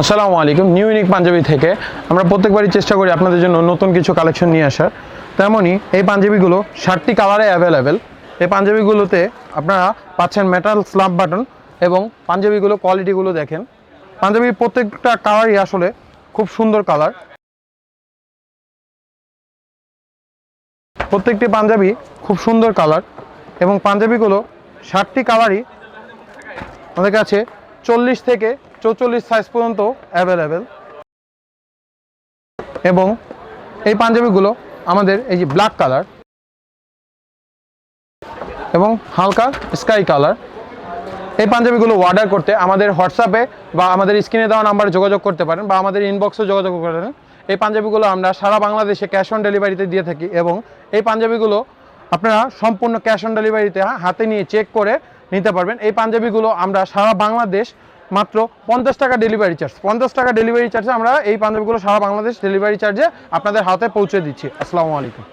আসসালামু আলাইকুম। New unique panjabi থেকে আমরা প্রত্যেকবারই চেষ্টা করি আপনাদের জন্য নতুন কিছু কালেকশন নিয়ে আসার। তেমনই এই পাঞ্জাবিগুলো ষাটটি কালারে অ্যাভেলেবেল এই পাঞ্জাবিগুলোতে আপনারা পাচ্ছেন মেটাল স্লাব বাটন এবং পাঞ্জাবিগুলো কোয়ালিটিগুলো দেখেন। পাঞ্জাবির প্রত্যেকটা কালারই আসলে খুব সুন্দর কালার প্রত্যেকটি পাঞ্জাবি খুব সুন্দর কালার এবং পাঞ্জাবিগুলো ষাটটি কালারই আমাদের কাছে চল্লিশ থেকে চৌচল্লিশ সাইজ পর্যন্ত অ্যাভেলেবেল এবং এই পাঞ্জাবিগুলো আমাদের এই যে ব্ল্যাক কালার এবং হালকা স্কাই কালার এই পাঞ্জাবিগুলো অর্ডার করতে আমাদের হোয়াটসঅ্যাপে বা আমাদের স্ক্রিনে দেওয়া নাম্বারে যোগাযোগ করতে পারেন বা আমাদের ইনবক্সে যোগাযোগ করতে পারেন। এই পাঞ্জাবিগুলো আমরা সারা বাংলাদেশে ক্যাশ অন ডেলিভারিতে দিয়ে থাকি এবং এই পাঞ্জাবিগুলো আপনারা সম্পূর্ণ ক্যাশ অন ডেলিভারিতে হাতে নিয়ে চেক করে নিতে পারবেন। এই পাঞ্জাবিগুলো আমরা সারা বাংলাদেশ মাত্র পঞ্চাশ টাকা ডেলিভারি চার্জ পঞ্চাশ টাকা ডেলিভারি চার্জে আমরা এই পাঞ্জাবিগুলো সারা বাংলাদেশ ডেলিভারি চার্জে আপনাদের হাতে পৌঁছে দিচ্ছি। আসসালামু আলাইকুম।